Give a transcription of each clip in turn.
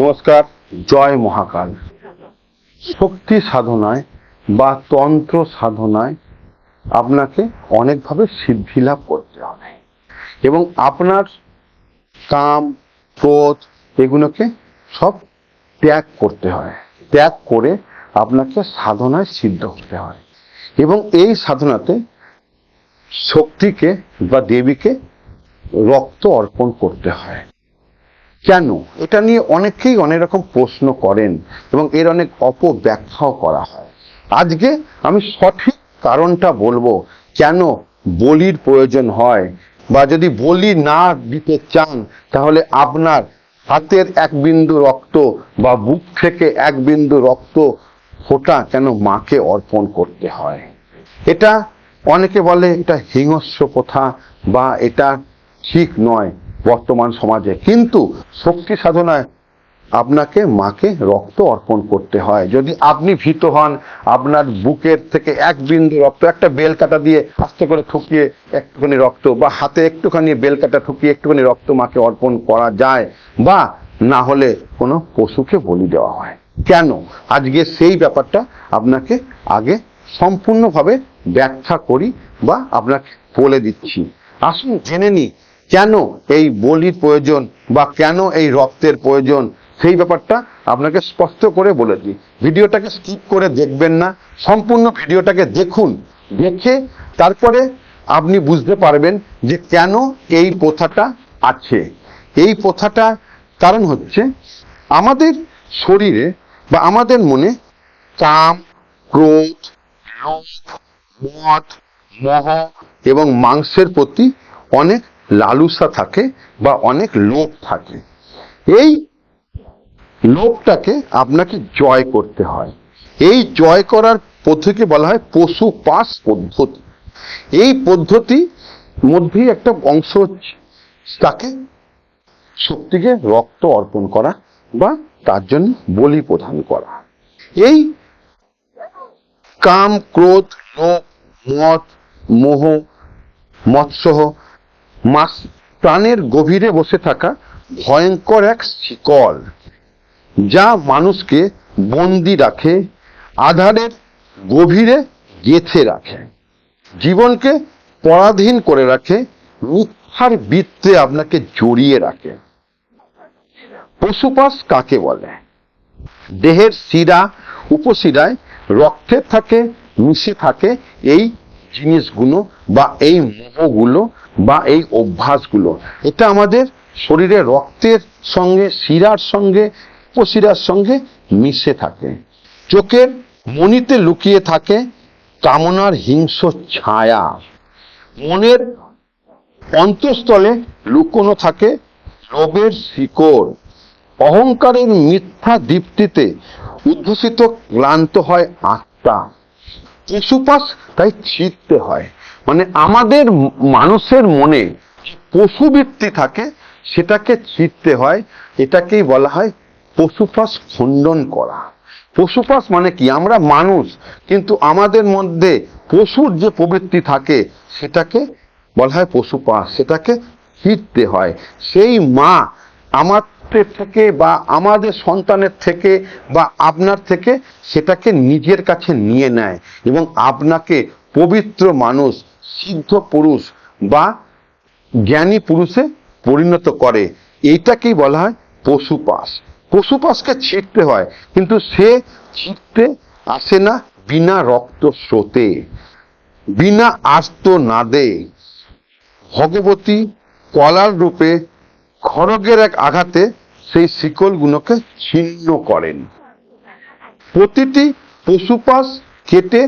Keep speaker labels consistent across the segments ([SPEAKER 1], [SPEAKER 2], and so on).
[SPEAKER 1] নমস্কার, জয় মহাকাল। শক্তি সাধনায় বা তন্ত্র সাধনায় আপনাকে অনেকভাবে সিদ্ধি লাভ করতে হবে। এবং আপনার কাম, ক্রোধ এগুলোকে সব ত্যাগ করতে হয়। ত্যাগ করে আপনাকে সাধনায় সিদ্ধ হতে হয়। এবং এই সাধনাতে শক্তিকে বা দেবীকে রক্ত অর্পণ করতে হয়। কেন? এটা নিয়ে অনেকেই অনেক রকম প্রশ্ন করেন এবং এর অনেক অপব্যাখ্যাও করা হয়। আজকে আমি সঠিক কারণটা বলব কেন বলির প্রয়োজন হয় বা যদি বলি না দিতে চান, তাহলে আপনার হাতের এক বিন্দু রক্ত বা বুক থেকে এক বিন্দু রক্ত ফোটা কেন মাকে অর্পণ করতে হয়। এটা অনেকে বলে এটা হিংস্র প্রথা বা এটা ঠিক নয়। বর্তমান সমাজে। কিন্তু শক্তি সাধনায় আপনাকে মাকে রক্ত অর্পণ করতে হয়। যদি আপনি ভীত হন, আপনার বুকের থেকে এক বিন্দু রক্ত, একটা বেল কাটা দিয়ে আস্তে করে ঠুকিয়ে একটুখানি রক্ত বা হাতে একটুখানি বেল কাটা ঠুকিয়ে একটুখানি রক্ত মাকে অর্পণ করা যায় বা না হলে কোনো পশুকে বলি দেওয়া হয়। কেন? আজকে সেই ব্যাপারটা আপনাকে আগে সম্পূর্ণভাবে ব্যাখ্যা করি বা আপনাকে বলে দিচ্ছি। আসুন জেনে নিই কেন এই বলির প্রয়োজন বা কেন এই রক্তের প্রয়োজন? সেই ব্যাপারটা আপনাকে স্পষ্ট করে বলে দিই। ভিডিওটাকে স্কিপ করে দেখবেন না। সম্পূর্ণ ভিডিওটাকে দেখুন, দেখে তারপরে আপনি বুঝতে পারবেন যে কেন এই প্রথাটা আছে। এই প্রথাটা কারণ হচ্ছে আমাদের শরীরে বা আমাদের মনে কাম ক্রোধ লোভ মদ, মহ এবং মাংসের প্রতি অনেক লালুসা থাকে বা অনেক লোভ থাকে। এই লোভটাকে আপনাকে জয় করতে হয়। এই জয় করার পদ্ধতিকে বলা হয় পশু পাস পদ্ধতি। এই পদ্ধতি মধ্যেই একটা অংশ তাকে শক্তিকে রক্ত অর্পণ করা বা তার জন্য বলি প্রদান করা। এই কাম, ক্রোধ, লোভ, মদ, মোহ মৎসহ মাস প্রাণের গভীরে বসে থাকা ভয়ঙ্কর এক শিকল যা মানুষকে বন্দি রাখে, আধারের গভীরে গেথে রাখে, জীবনকে পরাধীন করে রাখে, মিথ্যার বৃত্তে আপনাকে জড়িয়ে রাখে। পশুপাস কাকে বলে? দেহের শিরা, উপশিরায় রক্তের থাকে, মিশে থাকে, এই জিনিসগুলো বা এই মোহগুলো বা এই অভ্যাসগুলো, এটা আমাদের শরীরে রক্তের সঙ্গে, শিরার সঙ্গে উপশিরার সঙ্গে মিশে থাকে। চোখের মনিতে লুকিয়ে থাকে কামনার হিংস্র ছায়া। মনের অন্তঃস্থলে লুকোনো থাকে লোভের শিকড়। অহংকারের মিথ্যা দীপ্তিতে উদ্ভূষিত ক্লান্ত হয় আত্মা। পশুপাস তাই ছিঁড়তে হয়। মানে আমাদের মানুষের মনে পশুবৃত্তি থাকে, সেটাকে ছিঁড়তে হয়। এটাকেই বলা হয় পশুপাস খণ্ডন করা। পশুপাস মানে কি? আমরা মানুষ, কিন্তু আমাদের মধ্যে পশুর যে প্রবৃত্তি থাকে, সেটাকে বলা হয় পশুপাস সেটাকে ছিঁড়তে হয়। সেই মা আমাদের থেকে বা আমাদের সন্তানের থেকে বা আপনার থেকে সেটাকে নিজের কাছে নিয়ে নেয় এবং আপনাকে পবিত্র মানুষ, সিদ্ধ পুরুষ বা জ্ঞানী পুরুষে পরিণত করে। এইটাকেই বলা হয় পশুপাস পশুপাসকে ছিঁড়তে হয়, কিন্তু সে ছিঁড়তে আসে না বিনা রক্ত স্রোতে, বিনা আস্ত নাদে। ভগবতী কলার রূপে খড়গের এক আঘাতে সেই শিকলগুলোকে ছিন্ন করেন। প্রতিটি পশুপাস কেটে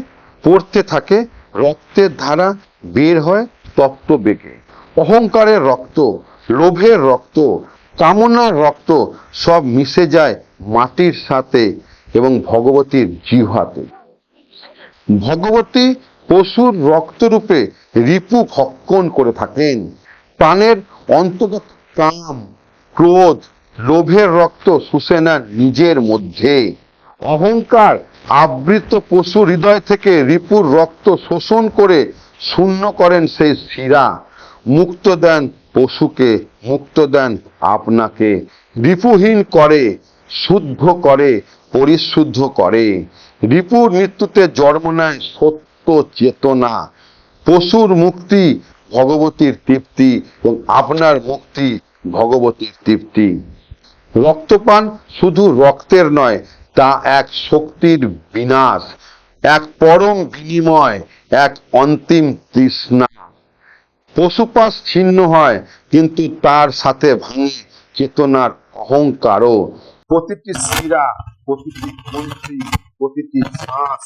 [SPEAKER 1] পড়তে থাকে, রক্তের ধারা বের হয় তপ্ত বেগে। অহংকারের রক্ত, লোভের রক্ত, কামনার রক্ত সব মিশে যায় মাটির সাথে এবং ভগবতীর জিহাতে ভগবতী পশুর রক্তরূপে রিপু ভক্ষণ করে থাকেন। প্রাণের অন্তর্গত কাম, ক্রোধ, লোভের রক্ত শুষে নেন নিজের মধ্যে। অহংকার আবৃত পশু হৃদয় থেকে রিপুর রক্ত শোষণ করে শূন্য করেন সেই শিরা। মুক্ত দেন পশুকে, মুক্ত দেন আপনাকে। রিপুহীন করে, শুদ্ধ করে, পরিশুদ্ধ করে। রিপুর মৃত্যুতে জন্ম নেয় সত্য চেতনা। পশুর মুক্তি, ভগবতীর তৃপ্তি এবং আপনার মুক্তি ভগবতীর তৃপ্তি। রক্তপান শুধু রক্তের নয়, তা এক শক্তির বিনাশ, এক পরম বিনিময়, এক অন্তিম তৃষ্ণা। পশুপাস ছিন্ন হয়, কিন্তু তার সাথে ভাঙে চেতনার অহংকারও। প্রতিটি শিরা, প্রতিটি মন্ত্রী, প্রতিটি শ্বাস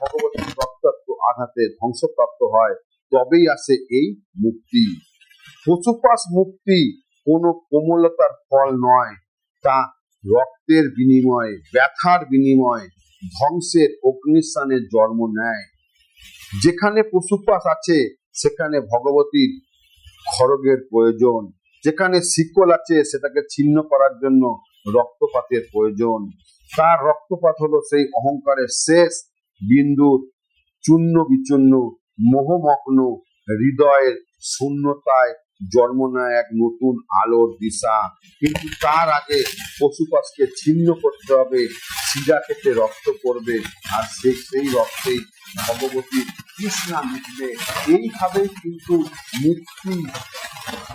[SPEAKER 1] ভগবতী রক্তাক্ত আঘাতে ধ্বংসপ্রাপ্ত হয়। তবেই আসে এই মুক্তি। পশুপাস মুক্তি কোনো কোমলতার ফল নয়, তা রক্তের বিনিময়ে, ব্যথার বিনিময়ে, ধ্বংসের অগ্নিস্থানে জন্ম নেয়। যেখানে পশুপাস আছে, সেখানে ভগবতীর খড়গের প্রয়োজন। যেখানে শিকল আছে, সেটাকে ছিন্ন করার জন্য রক্তপাতের প্রয়োজন। তার রক্তপাত হলো সেই অহংকারের শেষ বিন্দু চূর্ণ বিচূর্ণ মোহমগ্ন হৃদয়ের শূন্যতায় জন্ম নেয় এক নতুন আলোর দিশা। কিন্তু তার আগে পশুপাশকে ছিন্ন করতে হবে শিরা থেকে রক্ত পড়বে, আর সেই সেই রক্তেই ভগবতীর কৃষ্ণা মিটবে এইভাবেই কিন্তু মুক্তি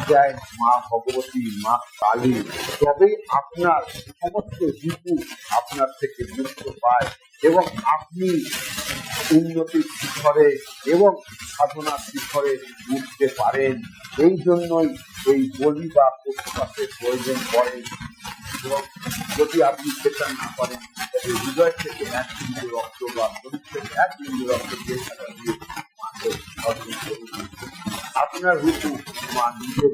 [SPEAKER 1] দেয় মা ভগবতী, মা কালী। তবে আপনার সমস্ত ঋতু আপনার থেকে মুক্ত পায় এবং আপনি উন্নতির শিখরে এবং সাধনার শিখরে উঠতে পারেন। এই জন্যই এই বলি বা পশুপাতের প্রয়োজন পড়ে। এবং যদি আপনি সেটা না পারেন তবে হৃদয় থেকে এক বিন্দু রক্ত বা শরীর এক বিন্দু রক্ত দিয়ে আপনার ঋতু মা নিজে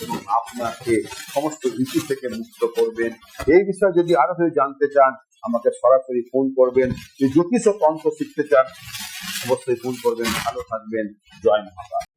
[SPEAKER 1] এবং আপনাকে সমস্ত ঋতু থেকে মুক্ত করবেন। এই বিষয়ে যদি আরও জানতে চান আমাকে সরাসরি ফোন করবেন। যদি জ্যোতিষ ও তন্ত্র শিখতে চান, অবশ্যই ফোন করবেন, ভালো থাকবেন। জয় মহাকাল